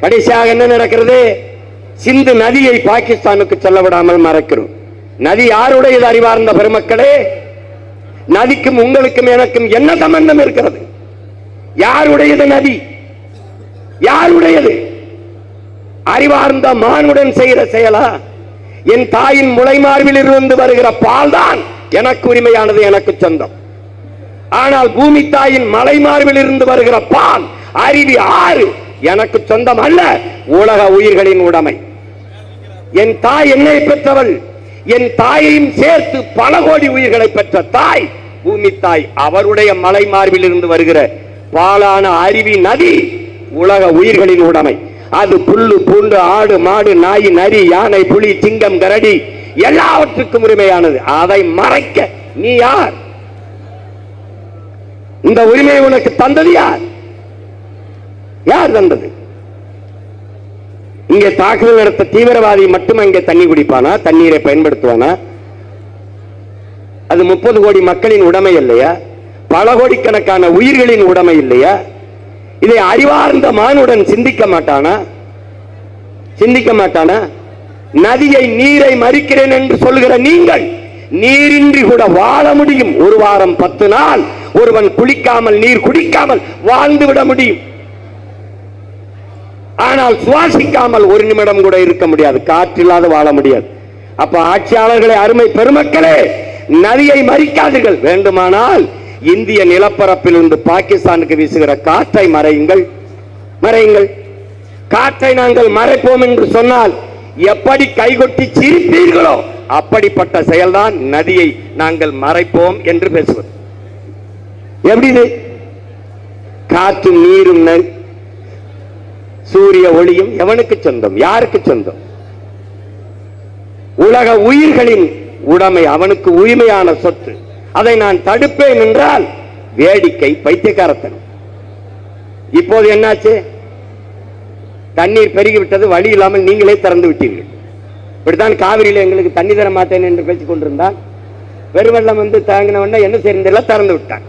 கடைசியாக என்ன நடக்கிறது? சிந்து நதியை பாகிஸ்தானுக்கு செல்ல விடாமல் மறைக்கிறோம். நதி யாருடையது அறிவார்ந்த பெருமக்களே? நதிக்கும் உங்களுக்கும் எனக்கும் என்ன சம்பந்தம் இருக்கிறது? யாருடையது நதி? யாருடையது? அறிவார்ந்த மானுடன் செய்கிற செயலா? என் தாயின் முளைமார்பில் இருந்து வருகிற பால் தான் எனக்கு உரிமையானது எனக்கு சொந்தம். ஆனால் பூமி தாயின் மலைமார்பில் இருந்து வருகிற பால் அறிவி ஆறு. எனக்கு சொந்தம் அல்ல உலக உயிர்களின் உடைமை. என் தாய் என்னை பெற்றவள். என் தாயையும் சேர்த்து பல கோடி உயிர்களை பெற்ற தாய் பூமி தாய் அவருடைய மலை மார்பில் இருந்து வருகிற பாலான அருவி நதி உலக உயிர்களின் உடைமை. அது புல்லு பூண்டு ஆடு மாடு நாய் நரி யானை புலி சிங்கம் கரடி எல்லாவற்றுக்கும் உரிமையானது. அதை மறைக்க நீ யார்? இந்த உரிமையை உனக்கு தந்தது யார்? யார் தந்தது? இங்கே தாக்குதல் நடத்த தீவிரவாதி மட்டும் அங்கே தண்ணி குடிப்பானா? தண்ணீரை பயன்படுத்துவானா? அது முப்பது கோடி மக்களின் உடைமை இல்லையா? பல கோடிக்கணக்கான உயிர்களின் உடைமை இல்லையா? இதை அறிவார்ந்த மானுடன் சிந்திக்க மாட்டானா? சிந்திக்க மாட்டானா? நதியை நீரை மறிக்கிறேன் என்று சொல்கிற நீங்கள் நீரின்றி கூட வாழ முடியும். ஒரு வாரம் பத்து நாள் ஒருவன் குளிக்காமல் நீர் குடிக்காமல் வாழ்ந்து விட முடியும். ஆனால் சுவாசிக்காமல் ஒரு நிமிடம் கூட இருக்க முடியாது. காற்றில்லாத வாழ முடியாது. அப்ப ஆட்சியாளர்களை அருமை பெருமக்களே நதியை மறிக்காதீர்கள். வேண்டுமானால் இந்திய நிலப்பரப்பில் இருந்து பாகிஸ்தானுக்கு வீசுகிற காற்றை மறையுங்கள். மறையுங்கள். காற்றை நாங்கள் மறைப்போம் என்று சொன்னால் எப்படி கைகொட்டி சிரிப்பீர்களோ அப்படிப்பட்ட செயல்தான் நதியை நாங்கள் மறைப்போம் என்று பேசுவது. எப்படி காற்றும் நீரும் சூரிய ஒளியும் எவனுக்கு சொந்தம்? யாருக்கு சொந்தம்? உலக உயிர்களின் உடைமை அவனுக்கு உரிமையான சொத்து. அதை நான் தடுப்பேன் என்றால் வேடிக்கை பைத்தியக்காரத்தனம். இப்போது என்னாச்சு? தண்ணீர் பெருகிவிட்டது வழி இல்லாமல் நீங்களே திறந்து விட்டீர்கள். இப்படித்தான் காவிரியில எங்களுக்கு தண்ணி தர மாட்டேன் என்று பேசிக் கொண்டிருந்தான் பெருவெள்ளம் வந்து தாங்கின உடனே என்ன செய்யறதில்ல திறந்து விட்டான்.